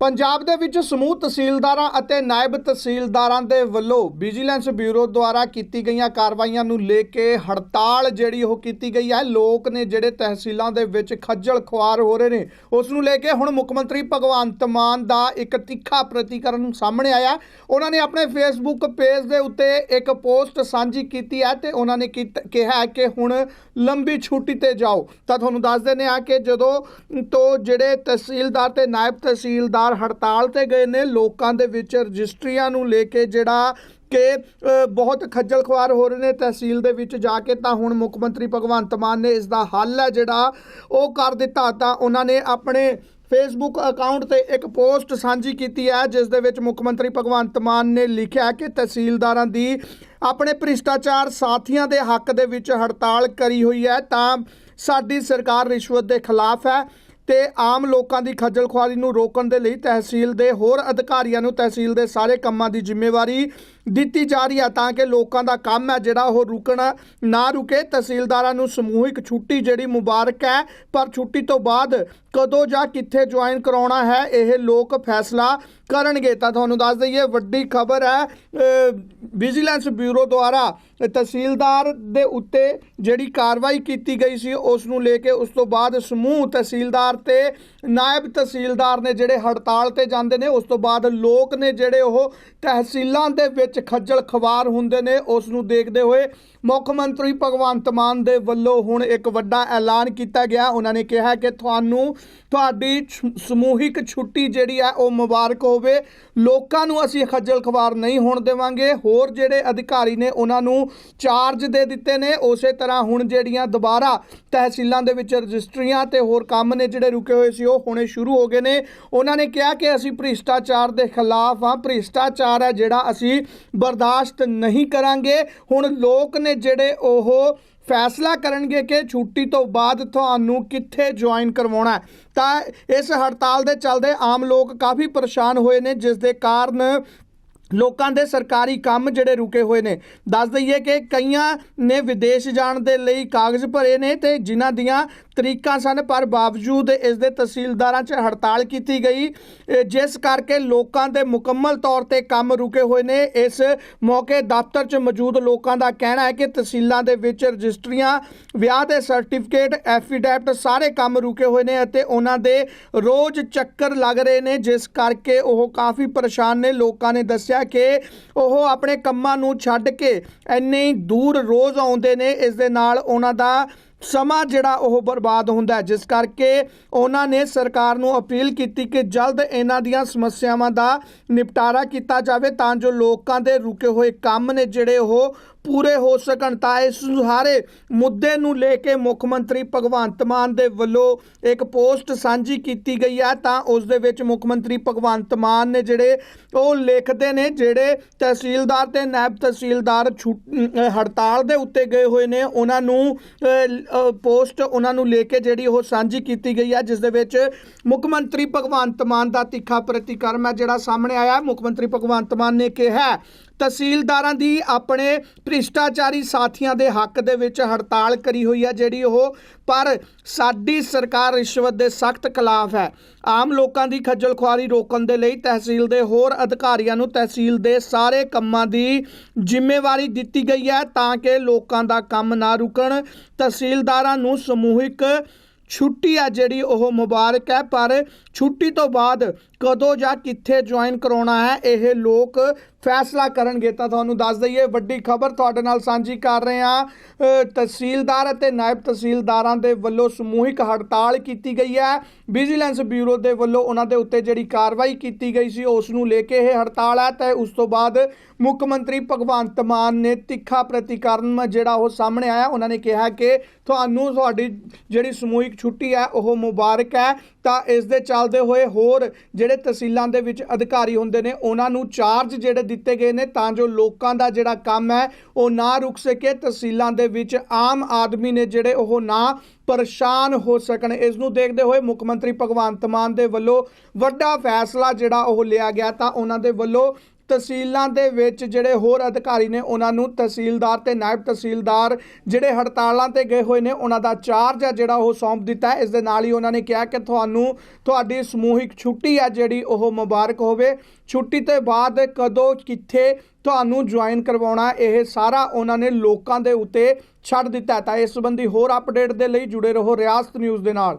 ਪੰਜਾਬ ਦੇ ਵਿੱਚ ਸਮੂਹ ਤਹਿਸੀਲਦਾਰਾਂ ਅਤੇ ਨਾਇਬ ਤਹਿਸੀਲਦਾਰਾਂ ਦੇ ਵੱਲੋਂ ਵਿਜੀਲੈਂਸ ਬਿਊਰੋ ਦੁਆਰਾ ਕੀਤੀ ਗਈਆਂ ਕਾਰਵਾਈਆਂ ਨੂੰ ਲੈ ਕੇ ਹੜਤਾਲ ਜਿਹੜੀ ਉਹ ਕੀਤੀ ਗਈ ਹੈ। ਲੋਕ ਨੇ ਜਿਹੜੇ ਤਹਿਸੀਲਾਂ ਦੇ ਵਿੱਚ ਖੱਜਲ ਖੁਆਰ ਹੋ ਰਹੇ ਨੇ, ਉਸ ਨੂੰ ਲੈ ਕੇ ਹੁਣ ਮੁੱਖ ਮੰਤਰੀ ਭਗਵੰਤ ਮਾਨ ਦਾ ਇੱਕ ਤਿੱਖਾ ਪ੍ਰਤੀਕਰਨ ਸਾਹਮਣੇ ਆਇਆ। ਉਹਨਾਂ ਨੇ ਆਪਣੇ ਫੇਸਬੁੱਕ ਪੇਜ ਦੇ ਉੱਤੇ ਇੱਕ ਪੋਸਟ ਸਾਂਝੀ ਕੀਤੀ ਹੈ ਤੇ ਉਹਨਾਂ ਨੇ ਕੀਤ- ਕਿਹਾ ਕਿ ਹੁਣ ਲੰਬੀ ਛੁੱਟੀ ਤੇ ਜਾਓ। ਤਾਂ ਤੁਹਾਨੂੰ ਦੱਸ ਦਿੰਦੇ ਆ ਕਿ ਜਦੋਂ ਤੋਂ ਜਿਹੜੇ ਤਹਿਸੀਲਦਾਰ ਤੇ ਨਾਇਬ ਤਹਿਸੀਲਦਾਰ ਹੜਤਾਲ ਤੇ ਗਏ ਨੇ, ਲੋਕਾਂ ਦੇ ਵਿੱਚ ਰਜਿਸਟਰੀਆਂ ਨੂੰ ਲੈ ਕੇ ਜਿਹੜਾ ਕਿ ਬਹੁਤ ਖੱਜਲ ਖੁਆਰ ਹੋ ਰਹੇ ਨੇ ਤਹਿਸੀਲ ਦੇ ਵਿੱਚ ਜਾ ਕੇ, ਤਾਂ ਹੁਣ ਮੁੱਖ ਮੰਤਰੀ ਭਗਵੰਤ ਮਾਨ ਨੇ ਇਸ ਦਾ ਹੱਲ ਹੈ ਜਿਹੜਾ ਉਹ ਕਰ ਦਿੱਤਾ। ਤਾਂ ਉਹਨਾਂ ਨੇ ਆਪਣੇ ਫੇਸਬੁੱਕ ਅਕਾਊਂਟ ਤੇ ਇੱਕ ਪੋਸਟ ਸਾਂਝੀ ਕੀਤੀ ਹੈ, ਜਿਸ ਦੇ ਵਿੱਚ ਮੁੱਖ ਮੰਤਰੀ ਭਗਵੰਤ ਮਾਨ ਨੇ ਲਿਖਿਆ ਕਿ ਤਹਿਸੀਲਦਾਰਾਂ ਦੀ ਆਪਣੇ ਭ੍ਰਿਸ਼ਟਾਚਾਰ ਸਾਥੀਆਂ ਦੇ ਹੱਕ ਦੇ ਵਿੱਚ ਹੜਤਾਲ ਕਰੀ ਹੋਈ ਹੈ। ਤਾਂ ਸਾਡੀ ਸਰਕਾਰ ਰਿਸ਼ਵਤ ਦੇ ਖਿਲਾਫ ਹੈ। ਤੇ ਆਮ ਲੋਕਾਂ ਦੀ ਖੱਜਲ ਖੁਆਰੀ ਨੂੰ ਰੋਕਣ ਦੇ ਲਈ ਤਹਿਸੀਲ ਦੇ ਹੋਰ ਅਧਿਕਾਰੀਆਂ ਨੂੰ ਤਹਿਸੀਲ ਦੇ ਸਾਰੇ ਕੰਮਾਂ ਦੀ ਜ਼ਿੰਮੇਵਾਰੀ ਦਿੱਤੀ ਜਾ ਰਹੀ ਹੈ ਤਾਂ ਕਿ ਲੋਕਾਂ ਦਾ ਕੰਮ ਹੈ ਜਿਹੜਾ ਉਹ ਰੁਕਣਾ, ਨਾ ਰੁਕੇ। ਤਹਿਸੀਲਦਾਰਾਂ ਨੂੰ ਸਮੂਹਿਕ ਛੁੱਟੀ ਜਿਹੜੀ ਮੁਬਾਰਕ ਹੈ, ਪਰ ਛੁੱਟੀ ਤੋਂ ਬਾਅਦ ਕਦੋਂ ਜਾਂ ਕਿੱਥੇ ਜੁਆਇਨ ਕਰਾਉਣਾ ਹੈ, ਇਹ ਲੋਕ ਫੈਸਲਾ ਕਰਨਗੇ। ਤਾਂ ਤੁਹਾਨੂੰ ਦੱਸ ਦਈਏ, ਵੱਡੀ ਖਬਰ ਹੈ ਵਿਜੀਲੈਂਸ ਬਿਊਰੋ ਦੁਆਰਾ ਤਹਿਸੀਲਦਾਰ ਦੇ ਉੱਤੇ ਜਿਹੜੀ ਕਾਰਵਾਈ ਕੀਤੀ ਗਈ ਸੀ, ਉਸ ਨੂੰ ਲੈ ਕੇ ਉਸ ਤੋਂ ਬਾਅਦ ਸਮੂਹ ਤਹਿਸੀਲਦਾਰ ਤੇ ਨਾਇਬ ਤਹਿਸੀਲਦਾਰ ਨੇ ਜਿਹੜੇ ਹੜਤਾਲ ਤੇ ਜਾਂਦੇ ਨੇ, ਉਸ ਤੋਂ ਬਾਅਦ ਲੋਕ ਨੇ ਜਿਹੜੇ ਉਹ ਤਹਿਸੀਲਾਂ ਦੇ ਵਿੱਚ ਖੱਜਲ ਖਵਾਰ ਹੁੰਦੇ ਨੇ, ਉਸ ਨੂੰ ਦੇਖਦੇ ਹੋਏ ਮੁੱਖ ਮੰਤਰੀ ਭਗਵੰਤ ਮਾਨ ਦੇ ਵੱਲੋਂ ਹੁਣ ਇੱਕ ਵੱਡਾ ਐਲਾਨ ਕੀਤਾ ਗਿਆ। ਉਹਨਾਂ ਨੇ ਕਿਹਾ ਕਿ ਤੁਹਾਨੂੰ ਤੁਹਾਡੀ ਛ- ਸਮੂਹਿਕ ਛੁੱਟੀ ਜਿਹੜੀ ਹੈ ਉਹ ਮੁਬਾਰਕ ਹੋਵੇ। ਲੋਕਾਂ ਨੂੰ ਅਸੀਂ ਖੱਜਲ ਖਵਾਰ ਨਹੀਂ ਹੋਣ ਦੇਵਾਂਗੇ। ਹੋਰ ਜਿਹੜੇ ਅਧਿਕਾਰੀ ਨੇ, ਉਹਨਾਂ ਨੂੰ ਚਾਰਜ ਦੇ ਦਿੱਤੇ ਨੇ। ਉਸੇ ਤਰ੍ਹਾਂ ਹੁਣ ਜਿਹੜੀਆਂ ਦੁਬਾਰਾ ਤਹਿਸੀਲਾਂ ਦੇ ਵਿੱਚ ਰਜਿਸਟਰੀਆਂ ਤੇ ਹੋਰ ਕੰਮ ਨੇ ਜਿਹੜੇ ਰੁਕੇ ਹੋਏ ਸੀ, ਉਹ ਹੋਣੇ ਸ਼ੁਰੂ ਹੋ ਗਏ ਨੇ। ਉਹਨਾਂ ਨੇ ਕਿਹਾ ਕਿ ਅਸੀਂ ਭ੍ਰਿਸ਼ਟਾਚਾਰ ਦੇ ਖਿਲਾਫ ਹਾਂ। ਭ੍ਰਿਸ਼ਟਾਚਾਰ ਹੈ ਜਿਹੜਾ ਅਸੀਂ ਬਰਦਾਸ਼ਤ ਨਹੀਂ ਕਰਾਂਗੇ। ਹੁਣ ਲੋਕ ਨੇ ਜਿਹੜੇ ਉਹ ਫੈਸਲਾ ਕਰਨਗੇ ਕਿ ਛੁੱਟੀ ਤੋਂ ਬਾਅਦ ਤੁਹਾਨੂੰ ਕਿੱਥੇ ਜੁਆਇਨ ਕਰਵਾਉਣਾ ਤਾਂ ਇਸ ਹੜਤਾਲ ਦੇ ਚੱਲਦੇ ਆਮ ਲੋਕ ਕਾਫੀ ਪਰੇਸ਼ਾਨ ਹੋਏ ਨੇ, ਜਿਸ ਦੇ ਕਾਰਨ ਲੋਕਾਂ ਦੇ ਸਰਕਾਰੀ ਕੰਮ ਜਿਹੜੇ ਰੁਕੇ ਹੋਏ ਨੇ। ਦੱਸ ਦਈਏ ਕਿ ਕਈਆਂ ਨੇ ਵਿਦੇਸ਼ ਜਾਣ ਦੇ ਲਈ ਕਾਗਜ਼ ਭਰੇ ਨੇ ਤੇ ਜਿਨ੍ਹਾਂ ਦੀਆਂ ਤਰੀਕਾਂ ਸਨ, ਪਰ ਬਾਵਜੂਦ ਇਸ ਦੇ ਤਹਿਸੀਲਦਾਰਾਂ 'ਚ ਹੜਤਾਲ ਕੀਤੀ ਗਈ। ਜਿਸ ਕਰਕੇ ਲੋਕਾਂ ਦੇ ਮੁਕੰਮਲ ਤੌਰ ਤੇ ਕੰਮ ਰੁਕੇ ਹੋਏ ਨੇ, ਇਸ ਮੌਕੇ ਦਫ਼ਤਰ 'ਚ ਮੌਜੂਦ ਲੋਕਾਂ ਦਾ ਕਹਿਣਾ ਹੈ ਕਿ ਤਹਿਸੀਲਾਂ ਦੇ ਵਿੱਚ ਰਜਿਸਟਰੀਆਂ, ਵਿਆਹ ਦੇ ਸਰਟੀਫਿਕੇਟ, ਐਫੀਡੈਵਿਟ ਸਾਰੇ ਕੰਮ ਰੁਕੇ ਹੋਏ ਨੇ ਅਤੇ ਉਹਨਾਂ ਦੇ ਰੋਜ਼ ਚੱਕਰ ਲੱਗ ਰਹੇ ਨੇ, ਜਿਸ ਕਰਕੇ ਉਹ ਕਾਫੀ ਪਰੇਸ਼ਾਨ ਨੇ। ਲੋਕਾਂ ਨੇ ਦੱਸਿਆ ਕਿ ਉਹ ਆਪਣੇ ਕੰਮਾਂ ਨੂੰ ਛੱਡ ਕੇ ਇੰਨੇ ਦੂਰ ਰੋਜ਼ ਆਉਂਦੇ ਨੇ, ਇਸ ਦੇ ਨਾਲ ਉਹਨਾਂ ਦਾ ਸਮਾਂ ਜਿਹੜਾ ਉਹ ਬਰਬਾਦ ਹੁੰਦਾ ਜਿਸ ਕਰਕੇ ਉਹਨਾਂ ਨੇ ਸਰਕਾਰ ਨੂੰ ਅਪੀਲ ਕੀਤੀ ਕਿ ਜਲਦ ਇਹਨਾਂ ਦੀਆਂ ਸਮੱਸਿਆਵਾਂ ਦਾ ਨਿਪਟਾਰਾ ਕੀਤਾ ਜਾਵੇ ਤਾਂ ਜੋ ਲੋਕਾਂ ਦੇ ਰੁਕੇ ਹੋਏ ਕੰਮ ਨੇ ਜਿਹੜੇ ਉਹ ਪੂਰੇ ਹੋ ਸਕਣ ਤਾਂ ਇਸ ਸਾਰੇ ਮੁੱਦੇ ਨੂੰ ਲੈ ਕੇ ਮੁੱਖ ਮੰਤਰੀ ਭਗਵੰਤ ਮਾਨ ਦੇ ਵੱਲੋਂ ਇੱਕ ਪੋਸਟ ਸਾਂਝੀ ਕੀਤੀ ਗਈ ਹੈ। ਤਾਂ ਉਸ ਦੇ ਵਿੱਚ ਮੁੱਖ ਮੰਤਰੀ ਭਗਵੰਤ ਮਾਨ ਨੇ ਜਿਹੜੇ ਉਹ ਲਿਖਦੇ ਨੇ, ਜਿਹੜੇ ਤਹਿਸੀਲਦਾਰ ਤੇ ਨਾਇਬ ਤਹਿਸੀਲਦਾਰ ਛੁੱਟ- ਹੜਤਾਲ ਦੇ ਉੱਤੇ ਗਏ ਹੋਏ ਨੇ, ਉਹਨਾਂ ਨੂੰ ਪੋਸਟ ਉਹਨਾਂ ਨੂੰ ਲੈ ਕੇ ਜਿਹੜੀ ਉਹ ਸਾਂਝੀ ਕੀਤੀ ਗਈ ਹੈ, ਜਿਸ ਦੇ ਵਿੱਚ ਮੁੱਖ ਮੰਤਰੀ ਭਗਵੰਤ ਮਾਨ ਦਾ ਤਿੱਖਾ ਪ੍ਰਤੀਕਰਮ ਹੈ, ਜਿਹੜਾ ਸਾਹਮਣੇ ਆਇਆ। ਮੁੱਖ ਮੰਤਰੀ ਭਗਵੰਤ ਮਾਨ ਨੇ ਕਿਹਾ ਤਹਿਸੀਲਦਾਰਾਂ ਦੀ ਆਪਣੇ ਭ੍ਰਿਸ਼ਟਾਚਾਰੀ ਸਾਥੀਆਂ ਦੇ ਹੱਕ ਦੇ ਵਿੱਚ ਹੜਤਾਲ ਕਰੀ ਹੋਈ ਹੈ, ਜਿਹੜੀ ਉਹ ਪਰ ਸਾਡੀ ਸਰਕਾਰ ਰਿਸ਼ਵਤ ਦੇ ਸਖਤ ਖਿਲਾਫ ਹੈ। ਆਮ ਲੋਕਾਂ ਦੀ ਖੱਜਲ ਖੁਆਰੀ ਰੋਕਣ ਦੇ ਲਈ ਤਹਿਸੀਲ ਦੇ ਹੋਰ ਅਧਿਕਾਰੀਆਂ ਨੂੰ ਤਹਿਸੀਲ ਦੇ ਸਾਰੇ ਕੰਮਾਂ ਦੀ ਜ਼ਿੰਮੇਵਾਰੀ ਦਿੱਤੀ ਗਈ ਹੈ ਤਾਂ ਕਿ ਲੋਕਾਂ ਦਾ ਕੰਮ ਨਾ ਰੁਕਣ। ਤਹਿਸੀਲਦਾਰਾਂ ਨੂੰ ਸਮੂਹਿਕ ਛੁੱਟੀ ਆ ਜਿਹੜੀ ਉਹ ਮੁਬਾਰਕ ਹੈ, ਪਰ ਛੁੱਟੀ ਤੋਂ ਬਾਅਦ ਕਦੋਂ ਜਾਂ ਕਿੱਥੇ ਜੁਆਇਨ ਕਰਾਉਣਾ ਹੈ, ਇਹ ਲੋਕ ਫੈਸਲਾ ਕਰਨਗੇ ਤਾਂ ਤੁਹਾਨੂੰ ਦੱਸ ਦਈਏ। ਵੱਡੀ ਖਬਰ ਤੁਹਾਡੇ ਨਾਲ ਸਾਂਝੀ ਕਰ ਰਹੇ ਹਾਂ। ਤਹਿਸੀਲਦਾਰ ਅਤੇ ਨਾਇਬ ਤਹਿਸੀਲਦਾਰਾਂ ਦੇ ਵੱਲੋਂ ਸਮੂਹਿਕ ਹੜਤਾਲ ਕੀਤੀ ਗਈ ਹੈ। ਵਿਜੀਲੈਂਸ ਬਿਊਰੋ ਦੇ ਵੱਲੋਂ ਉਹਨਾਂ ਦੇ ਉੱਤੇ ਜਿਹੜੀ ਕਾਰਵਾਈ ਕੀਤੀ ਗਈ ਸੀ, ਉਸ ਨੂੰ ਲੈ ਕੇ ਇਹ ਹੜਤਾਲ ਹੈ ਤੇ ਉਸ ਤੋਂ ਬਾਅਦ ਮੁੱਖ ਮੰਤਰੀ ਭਗਵੰਤ ਮਾਨ ਨੇ ਤਿੱਖਾ ਪ੍ਰਤੀਕਰਮ ਜਿਹੜਾ ਉਹ ਸਾਹਮਣੇ ਆਇਆ। ਉਹਨਾਂ ਨੇ ਕਿਹਾ ਕਿ ਤੁਹਾਨੂੰ ਤੁਹਾਡੀ ਜਿਹੜੀ ਸਮੂਹਿਕ ਛੁੱਟੀ ਹੈ, ਉਹ ਮੁਬਾਰਕ ਹੈ। ਤਾਂ ਇਸ ਦੇ ਚੱਲਦੇ ਹੋਏ ਹੋਰ ਜਿਹੜੇ ਤਹਿਸੀਲਾਂ ਦੇ ਵਿੱਚ ਅਧਿਕਾਰੀ ਹੁੰਦੇ ਨੇ, ਉਹਨਾਂ ਨੂੰ ਚਾਰਜ ਜਿਹੜੇ ਦਿੱਤੇ ਗਏ ਨੇ, ਤਾਂ ਜੋ ਲੋਕਾਂ ਦਾ ਜਿਹੜਾ ਕੰਮ ਹੈ, ਉਹ ਨਾ ਰੁਕ ਸਕੇ। ਤਹਿਸੀਲਾਂ ਦੇ ਵਿੱਚ ਆਮ ਆਦਮੀ ਨੇ ਜਿਹੜੇ ਉਹ ਨਾ ਪਰੇਸ਼ਾਨ ਹੋ ਸਕਣ। ਇਸ ਨੂੰ ਦੇਖਦੇ ਹੋਏ ਮੁੱਖ ਮੰਤਰੀ ਭਗਵੰਤ ਮਾਨ ਦੇ ਵੱਲੋਂ ਵੱਡਾ ਫੈਸਲਾ ਜਿਹੜਾ ਉਹ ਲਿਆ ਗਿਆ, ਤਾਂ ਉਹਨਾਂ ਦੇ ਵੱਲੋਂ ਤਹਿਸੀਲਾਂ ਦੇ ਵਿੱਚ ਜਿਹੜੇ ਹੋਰ ਅਧਿਕਾਰੀ ਨੇ ਉਹਨਾਂ ਨੂੰ ਤਹਿਸੀਲਦਾਰ ਤੇ ਨਾਇਬ ਤਹਿਸੀਲਦਾਰ ਜਿਹੜੇ ਹੜਤਾਲਾਂ ਤੇ ਗਏ ਹੋਏ ਨੇ, ਉਹਨਾਂ ਦਾ ਚਾਰਜ ਹੈ ਜਿਹੜਾ ਉਹ ਸੌਂਪ ਦਿੱਤਾ ਹੈ। ਇਸ ਦੇ ਨਾਲ ਹੀ ਉਹਨਾਂ ਨੇ ਕਿਹਾ ਕਿ ਤੁਹਾਨੂੰ, ਤੁਹਾਡੀ ਸਮੂਹਿਕ ਛੁੱਟੀ ਹੈ ਜਿਹੜੀ ਉਹ ਮੁਬਾਰਕ ਹੋਵੇ। ਛੁੱਟੀ ਤੋਂ ਬਾਅਦ ਕਦੋਂ, ਕਿੱਥੇ ਤੁਹਾਨੂੰ ਜੁਆਇਨ ਕਰਵਾਉਣਾ, ਇਹ ਸਾਰਾ ਉਹਨਾਂ ਨੇ ਲੋਕਾਂ ਦੇ ਉੱਤੇ ਛੱਡ ਦਿੱਤਾ ਤਾਂ ਇਸ ਸੰਬੰਧੀ ਹੋਰ ਅਪਡੇਟ ਦੇ ਲਈ ਜੁੜੇ ਰਹੋ ਰਿਆਸਤ ਨਿਊਜ਼ ਦੇ ਨਾਲ।